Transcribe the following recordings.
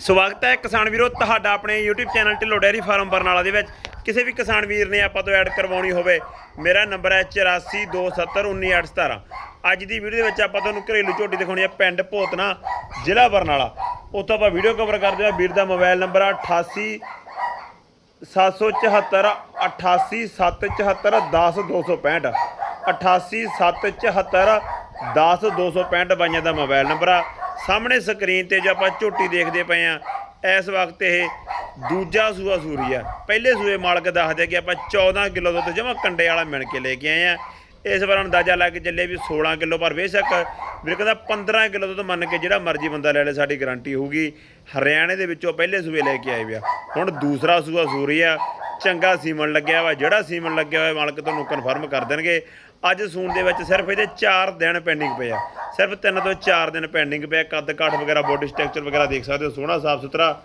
ਸਵਾਗਤ ਹੈ ਕਿਸਾਨ ਵੀਰੋ, ਤੁਹਾਡਾ ਆਪਣੇ YouTube channel Dhillon dairy farm Barnala ਦੇ ਵਿੱਚ। ਕਿਸੇ ਵੀ ਕਿਸਾਨ ਵੀਰ ਨੇ ਆਪਾਂ ਤੋਂ ਐਡ ਕਰਵਾਉਣੀ ਹੋਵੇ, ਮੇਰਾ ਨੰਬਰ ਹੈ 8427191817 ਅੱਜ ਦੀ ਵੀਡੀਓ ਦੇ ਵਿੱਚ ਆਪਾਂ ਤੁਹਾਨੂੰ ਘਰੇਲੂ ਝੋਟੀ ਦਿਖਾਉਣੀ ਹੈ, ਪਿੰਡ ਭੋਤਨਾ, ਜ਼ਿਲ੍ਹਾ ਬਰਨਾਲਾ। ਉੱਥੋਂ ਆਪਾਂ ਵੀਡੀਓ ਕਵਰ ਕਰਦੇ ਹਾਂ, ਵੀਰ ਦਾ ਮੋਬਾਈਲ ਨੰਬਰ ਆ 88 774 88 774 10 265 88 774 10 265 ਬਾਈਆਂ ਦਾ ਮੋਬਾਈਲ ਨੰਬਰ ਆ। ਸਾਹਮਣੇ ਸਕਰੀਨ ਤੇ ਜੇ ਆਪਾਂ ਝੋਟੀ ਦੇਖਦੇ ਪਏ ਆ, ਇਸ ਵਕਤ ਇਹ ਦੂਜਾ ਸੂਆ ਸੂਰੀ ਆ। ਪਹਿਲੇ ਸੂਏ ਮਾਲਕ ਦੱਸਦੇ ਕਿ ਆਪਾਂ 14 ਕਿਲੋ ਦੁੱਧ ਜਮਾ ਕੰਡੇ ਵਾਲਾ ਮਿਣ ਕੇ ਲੈ ਕੇ ਆਏ ਆ। ਇਸ ਵਾਰ ਅੰਦਾਜ਼ਾ ਲਾ ਕੇ ਚੱਲੇ ਵੀ 16 ਕਿਲੋ, ਪਰ ਬੇਸ਼ੱਕ ਵੀਰ ਕਹਿੰਦਾ 15 ਕਿਲੋ ਦੁੱਧ ਮੰਨ ਕੇ ਜਿਹੜਾ ਮਰਜ਼ੀ ਬੰਦਾ ਲੈ ਲੈ, ਸਾਡੀ ਗਾਰੰਟੀ ਹੋਊਗੀ। ਹਰਿਆਣੇ ਦੇ ਵਿੱਚੋਂ ਪਹਿਲੇ ਸੂਏ ਲੈ ਕੇ ਆਏ ਵਿਆ ਹੁਣ ਦੂਸਰਾ ਸੂਆ ਸੂਰੀ ਆ ਚੰਗਾ ਸੀਮਨ ਲੱਗਿਆ ਵਾ, ਜਿਹੜਾ ਸੀਮਨ ਲੱਗਿਆ ਹੋਇਆ ਮਾਲਕ ਤੁਹਾਨੂੰ ਕਨਫਰਮ ਕਰ ਦੇਣਗੇ। ਅੱਜ ਸੂਣ ਦੇ ਵਿੱਚ ਸਿਰਫ ਇਹਦੇ 4 ਦਿਨ ਪੈਂਡਿੰਗ ਪਏ ਆ। ਸਿਰਫ 3 ਤੋਂ 4 ਦਿਨ ਪੈਂਡਿੰਗ ਪਿਆ ਕੱਦ ਕਾਠ ਵਗੈਰਾ ਬੋਡੀ ਸਟਰਕਚਰ ਵਗੈਰਾ ਦੇਖ ਸਕਦੇ ਹੋ, ਸੋਹਣਾ ਸਾਫ਼ ਸੁਥਰਾ।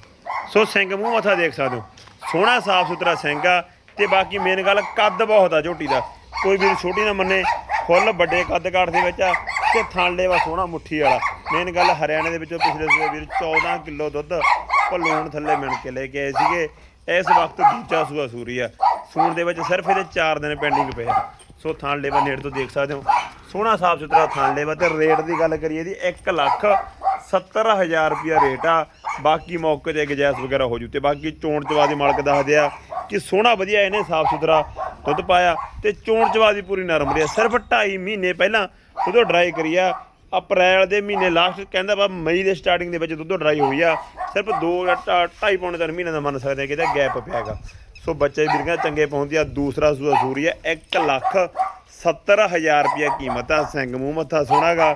ਸੋ ਸਿੰਘ ਮੂੰਹ ਮੱਥਾ ਦੇਖ ਸਕਦੇ ਹੋ। ਸੋਹਣਾ ਸਾਫ਼ ਸੁਥਰਾ ਸਿੰਘ ਆ ਤੇ ਬਾਕੀ ਮੇਨ ਗੱਲ ਕੱਦ ਬਹੁਤ ਆ ਝੋਟੀ ਦਾ। ਕੋਈ ਵੀ ਛੋਟੀ ਨਾ ਮੰਨੇ, ਫੁੱਲ ਵੱਡੇ ਕੱਦ ਕਾਠ ਦੇ ਵਿੱਚ ਆ ਤੇ ਥਾਂਲੇ ਵਾ ਸੋਹਣਾ ਮੁੱਠੀ ਵਾਲਾ। ਮੇਨ ਗੱਲ ਹਰਿਆਣੇ ਦੇ ਵਿੱਚੋਂ ਪਿਛਲੇ ਸੂਏ ਵੀਰ 14 ਕਿਲੋ ਦੁੱਧ ਪਲੂਣ ਥੱਲੇ ਮਿਣ ਕੇ ਲੈ ਕੇ ਆਏ ਸੀਗੇ। ਇਸ ਵਕਤ ਦੂਜਾ ਸੂਆ ਸੂਰੀ ਆ। ਸੂਣ ਦੇ ਵਿੱਚ ਸਿਰਫ ਇਹਦੇ 4 ਦਿਨ ਪੈਂਡਿੰਗ ਪਏ ਆ। ਸੋ ਥਾਣ ਲੇਵਾ ਨੇੜ ਤੋਂ ਦੇਖ ਸਕਦੇ ਹੋ। ਸੋਹਣਾ ਸਾਫ਼ ਸੁਥਰਾ ਥਾਣ ਲੇਵਾ ਤੇ ਰੇਟ ਦੀ ਗੱਲ ਕਰੀਏ ਦੀ 1 ਲੱਖ 70000 ਰੁਪਿਆ ਰੇਟ ਆ। ਬਾਕੀ ਮੌਕੇ ਤੇ ਗਜੈਸ ਵਗੈਰਾ ਹੋ ਜੂ ਤੇ ਬਾਕੀ ਚੋਣ ਚਵਾ ਦੇ ਮਾਲਕ ਦੱਸਦੇ ਆ ਕਿ ਸੋਹਣਾ ਵਧੀਆ ਇਹਨੇ ਸਾਫ਼ ਸੁਥਰਾ ਦੁੱਧ ਪਾਇਆ ਤੇ ਚੋਣ ਚਵਾ ਦੀ ਪੂਰੀ ਨਰਮ ਰਹੀ। ਆ ਸਿਰਫ 2.5 ਮਹੀਨੇ ਪਹਿਲਾਂ ਉਦੋਂ ਡਰਾਈ ਕਰੀਆ ਅਪ੍ਰੈਲ ਦੇ ਮਹੀਨੇ ਲਾਸਟ ਕਹਿੰਦਾ ਵਾ ਮਈ ਦੇ ਸਟਾਰਟਿੰਗ ਦੇ ਵਿੱਚ ਦੁੱਧ ਡਰਾਈ ਹੋਈ ਆ। ਸਿਰਫ 2 ਜਾਂ 2.5 ਪੌਣੇ ਤਿੰਨ ਮਹੀਨੇ ਦਾ ਮੰਨ ਸਕਦੇ ਆ ਕਿ ਇਹਦਾ ਗੈਪ ਪਿਆਗਾ ਸੋ ਬੱਚੇ ਵੀਰਾਂ ਚੰਗੇ ਪਹੁੰਚਦੀ ਆ ਦੂਸਰਾ ਸੂਆ ਸੂਰੀ ਆ 1 ਲੱਖ 70000 ਰੁਪਇਆ ਕੀਮਤ ਆ। ਸਿੰਘ ਮੂੰਹ ਮੱਥਾ ਸੋਹਣਾਗਾ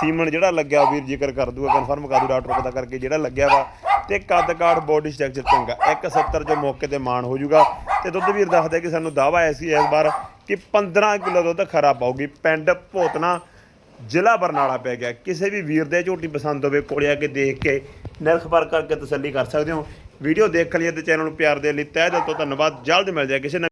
ਸੀਮਨ ਜਿਹੜਾ ਲੱਗਿਆ ਵੀਰ ਜ਼ਿਕਰ ਕਰ ਦੂਗਾ ਕਨਫਰਮ ਕਰ ਦੂ ਡਾਕਟਰ ਪਤਾ ਕਰਕੇ ਜਿਹੜਾ ਲੱਗਿਆ ਵਾ। ਤੇ ਕੱਦ ਕਾਠ ਬੋਡੀ ਸਟਰਕਚਰ ਚੰਗਾ। 170 ਜੋ ਮੌਕੇ ਤੇ ਮਾਣ ਹੋ ਜਾਊਗਾ। ਤੇ ਦੁੱਧ ਵੀਰ ਦੱਸਦਾ ਕਿ ਸਾਨੂੰ ਦਾਵਾ ਐਸੀ ਇਸ ਵਾਰ ਕਿ 15 ਕਿਲੋ ਦੁੱਧ ਖਰਾ ਪਾਊਗੀ ਪਿੰਡ ਭੋਤਨਾ ਜ਼ਿਲ੍ਹਾ ਬਰਨਾਲਾ ਪੈ ਗਿਆ। ਕਿਸੇ ਵੀ ਵੀਰ ਦੇ ਝੋਟੀ ਪਸੰਦ ਹੋਵੇ, ਕੋਲੇ ਆ ਕੇ ਦੇਖ ਕੇ ਨਿਰਖ ਪਰ ਕਰਕੇ ਤਸੱਲੀ ਕਰ ਸਕਦੇ ਹੋ। ਵੀਡੀਓ ਦੇਖਣ ਲਈ ਤੇ ਚੈਨਲ ਨੂੰ ਪਿਆਰ ਦੇ ਲਈ ਤਹਿ ਦਿਲ ਤੋਂ ਧੰਨਵਾਦ। ਜਲਦ ਮਿਲ ਜਾਏ ਕਿਸੇ ਨਵੀਂ